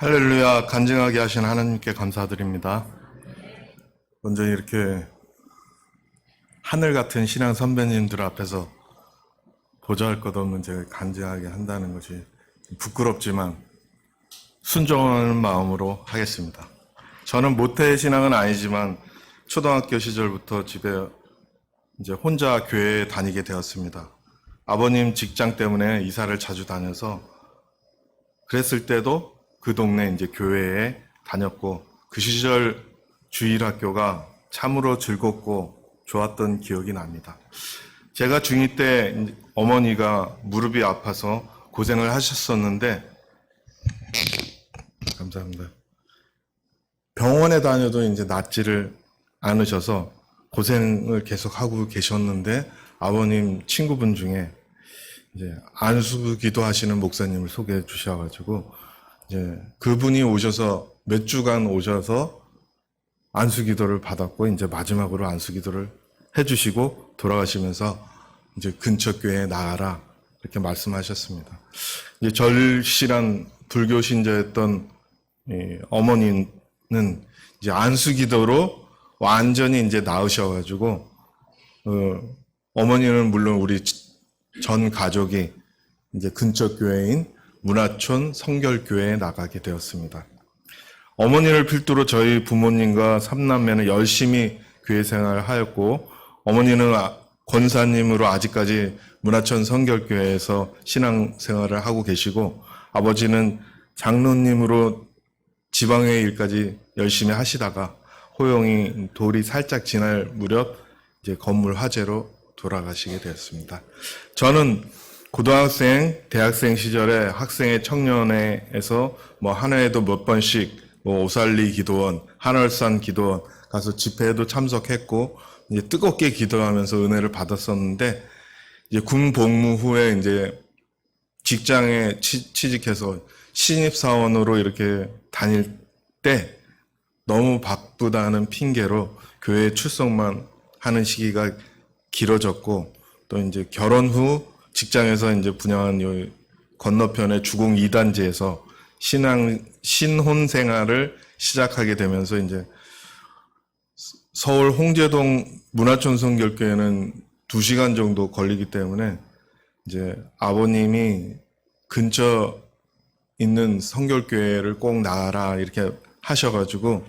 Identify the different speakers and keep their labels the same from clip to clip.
Speaker 1: 할렐루야 간증하게 하신 하나님께 감사드립니다. 먼저 이렇게 하늘 같은 신앙 선배님들 앞에서 보잘 것 없는 제가 간증하게 한다는 것이 부끄럽지만 순종하는 마음으로 하겠습니다. 저는 모태 신앙은 아니지만 초등학교 시절부터 집에 이제 혼자 교회에 다니게 되었습니다. 아버님 직장 때문에 이사를 자주 다녀서 그랬을 때도 그 동네 이제 교회에 다녔고 그 시절 주일 학교가 참으로 즐겁고 좋았던 기억이 납니다. 제가 중2 때 어머니가 무릎이 아파서 고생을 하셨었는데 감사합니다. 병원에 다녀도 이제 낫지를 않으셔서 고생을 계속 하고 계셨는데 아버님 친구분 중에 이제 안수 기도하시는 목사님을 소개해 주셔가지고 이제 그분이 오셔서 몇 주간 오셔서 안수 기도를 받았고 이제 마지막으로 안수 기도를 해주시고 돌아가시면서 이제 근처 교회에 나가라 이렇게 말씀하셨습니다. 이제 절실한 불교 신자였던 이 어머니는 이제 안수 기도로 완전히 이제 나으셔가지고 어, 어머니는 물론 우리 전 가족이 이제 근처 교회인 문화촌 성결교회에 나가게 되었습니다. 어머니를 필두로 저희 부모님과 삼남매는 열심히 교회 생활을 하였고 어머니는 아- 권사님으로 아직까지 문화촌 성결교회에서 신앙 생활을 하고 계시고 아버지는 장로님으로 지방회 일까지 열심히 하시다가 호영이 돌이 살짝 지날 무렵 이제 건물 화재로 돌아가시게 되었습니다. 저는 고등학생, 대학생 시절에 학생회 청년회에서 뭐 한 해에도 몇 번씩 뭐 오살리 기도원, 한월산 기도원 가서 집회에도 참석했고 이제 뜨겁게 기도하면서 은혜를 받았었는데 이제 군 복무 후에 이제 직장에 취, 취직해서 신입 사원으로 이렇게 다닐 때 너무 바쁘다는 핑계로 교회 출석만 하는 시기가 길어졌고 또 이제 결혼 후 직장에서 이제 분양한 요 건너편의 주공 2단지에서 신앙 신혼 생활을 시작하게 되면서 이제 서울 홍제동 문화촌 성결교회는 2시간 정도 걸리기 때문에 이제 아버님이 근처 있는 성결교회를 꼭 나가라 이렇게 하셔가지고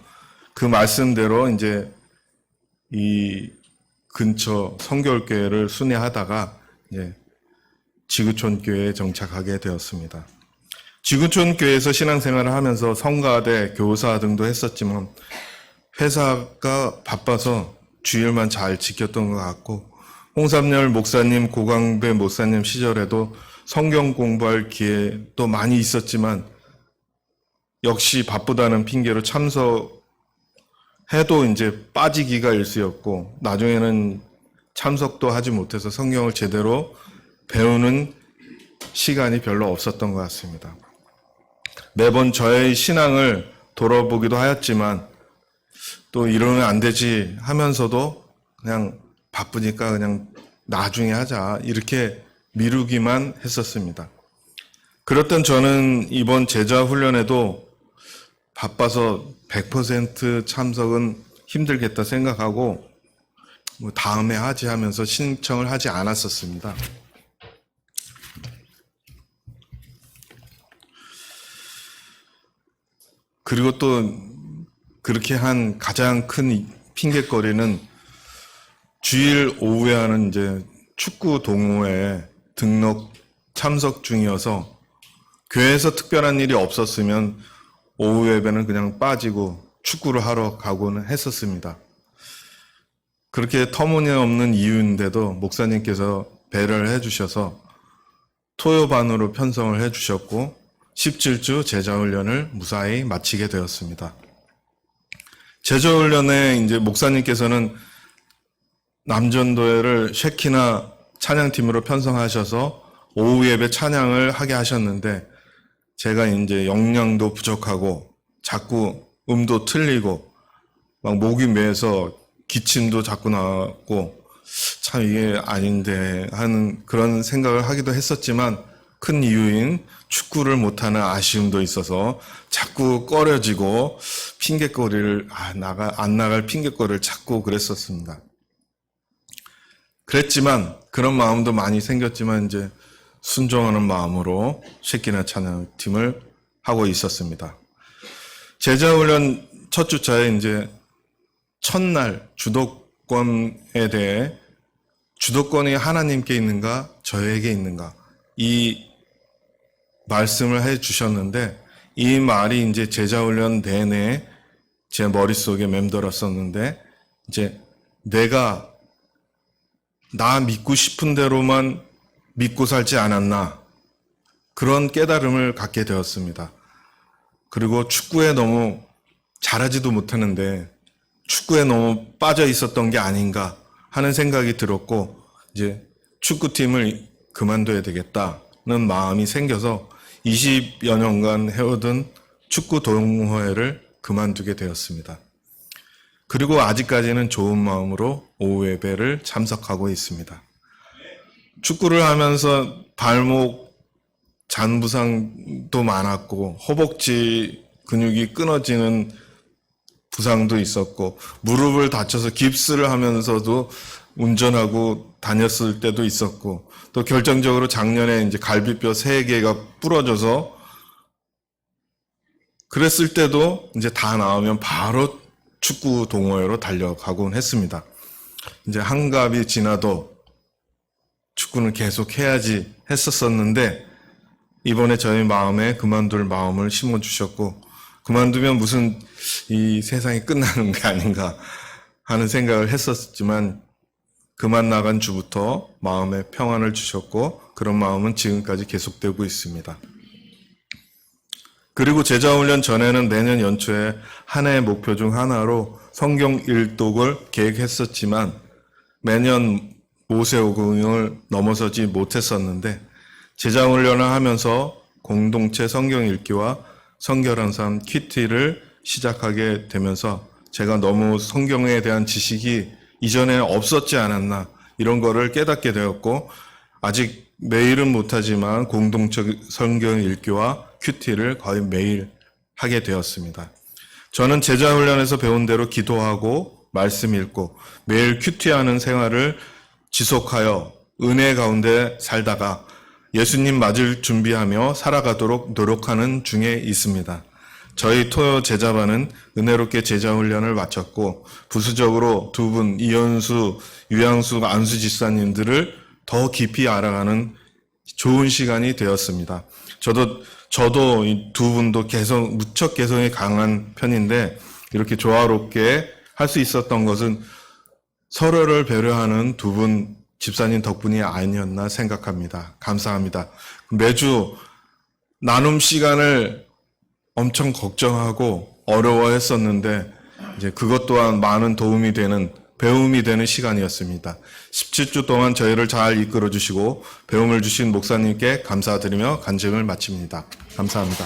Speaker 1: 그 말씀대로 이제 이 근처 성결교회를 순회하다가 이제 지구촌 교회에 정착하게 되었습니다. 지구촌 교회에서 신앙생활을 하면서 성가대, 교사 등도 했었지만 회사가 바빠서 주일만 잘 지켰던 것 같고 홍삼열 목사님, 고광배 목사님 시절에도 성경 공부할 기회도 많이 있었지만 역시 바쁘다는 핑계로 참석해도 이제 빠지기가 일쑤였고 나중에는 참석도 하지 못해서 성경을 제대로 배우는 시간이 별로 없었던 것 같습니다. 매번 저의 신앙을 돌아보기도 하였지만 또 이러면 안 되지 하면서도 그냥 바쁘니까 그냥 나중에 하자 이렇게 미루기만 했었습니다. 그렇던 저는 이번 제자 훈련에도 바빠서 100% 참석은 힘들겠다 생각하고 뭐 다음에 하지 하면서 신청을 하지 않았었습니다. 그리고 또 그렇게 한 가장 큰 핑계거리는 주일 오후에 하는 이제 축구 동호회 등록 참석 중이어서 교회에서 특별한 일이 없었으면 오후 예배는 그냥 빠지고 축구를 하러 가고는 했었습니다. 그렇게 터무니없는 이유인데도 목사님께서 배려를 해주셔서 토요반으로 편성을 해주셨고 17주 제자훈련을 무사히 마치게 되었습니다. 제자훈련에 이제 목사님께서는 남전도회를 쉐키나 찬양팀으로 편성하셔서 오후 예배 찬양을 하게 하셨는데 제가 이제 역량도 부족하고 자꾸 음도 틀리고 막 목이 메서 기침도 자꾸 나왔고 참 이게 아닌데 하는 그런 생각을 하기도 했었지만 큰 이유인 축구를 못하는 아쉬움도 있어서 자꾸 꺼려지고 핑계거리를 아, 나가 안 나갈 핑계거리를 찾고 그랬었습니다. 그랬지만 그런 마음도 많이 생겼지만 이제 순종하는 마음으로 새끼나 찬양팀을 하고 있었습니다. 제자 훈련 첫 주차에 이제 첫날 주도권에 대해 주도권이 하나님께 있는가 저에게 있는가 이 말씀을 해 주셨는데 이 말이 이제 제자 훈련 내내 제 머릿속에 맴돌았었는데 이제 내가 나 믿고 싶은 대로만 믿고 살지 않았나 그런 깨달음을 갖게 되었습니다. 그리고 축구에 너무 잘하지도 못하는데 축구에 너무 빠져 있었던 게 아닌가 하는 생각이 들었고 이제 축구팀을 그만둬야 되겠다는 마음이 생겨서 20여 년간 해오던 축구 동호회를 그만두게 되었습니다. 그리고 아직까지는 좋은 마음으로 오후 예배를 참석하고 있습니다. 축구를 하면서 발목 잔부상도 많았고 허벅지 근육이 끊어지는 부상도 있었고 무릎을 다쳐서 깁스를 하면서도 운전하고 다녔을 때도 있었고 또 결정적으로 작년에 이제 갈비뼈 세 개가 부러져서 그랬을 때도 이제 다 나오면 바로 축구 동호회로 달려가곤 했습니다. 이제 한갑이 지나도 축구는 계속 해야지 했었었는데 이번에 저희 마음에 그만둘 마음을 심어 주셨고 그만두면 무슨 이 세상이 끝나는 게 아닌가 하는 생각을 했었지만 그만 나간 주부터 마음에 평안을 주셨고 그런 마음은 지금까지 계속되고 있습니다. 그리고 제자훈련 전에는 매년 연초에 한 해의 목표 중 하나로 성경 일독을 계획했었지만 매년 모세오경을 넘어서지 못했었는데 제자훈련을 하면서 공동체 성경 읽기와 성결한 삶 퀴티를 시작하게 되면서 제가 너무 성경에 대한 지식이 이전에 없었지 않았나 이런 거를 깨닫게 되었고 아직 매일은 못하지만 공동체 성경 읽기와 큐티를 거의 매일 하게 되었습니다. 저는 제자 훈련에서 배운 대로 기도하고 말씀 읽고 매일 큐티하는 생활을 지속하여 은혜 가운데 살다가 예수님 맞을 준비하며 살아가도록 노력하는 중에 있습니다. 저희 토요 제자반은 은혜롭게 제자 훈련을 마쳤고 부수적으로 두 분 이현수, 유양수, 안수 집사님들을 더 깊이 알아가는 좋은 시간이 되었습니다. 저도 저도 이두 분도 개성 무척 개성이 강한 편인데 이렇게 조화롭게 할 수 있었던 것은 서로를 배려하는 두 분 집사님 덕분이 아니었나 생각합니다. 감사합니다. 매주 나눔 시간을 엄청 걱정하고 어려워했었는데 이제 그것 또한 많은 도움이 되는 배움이 되는 시간이었습니다. 17주 동안 저희를 잘 이끌어 주시고 배움을 주신 목사님께 감사드리며 간증을 마칩니다. 감사합니다.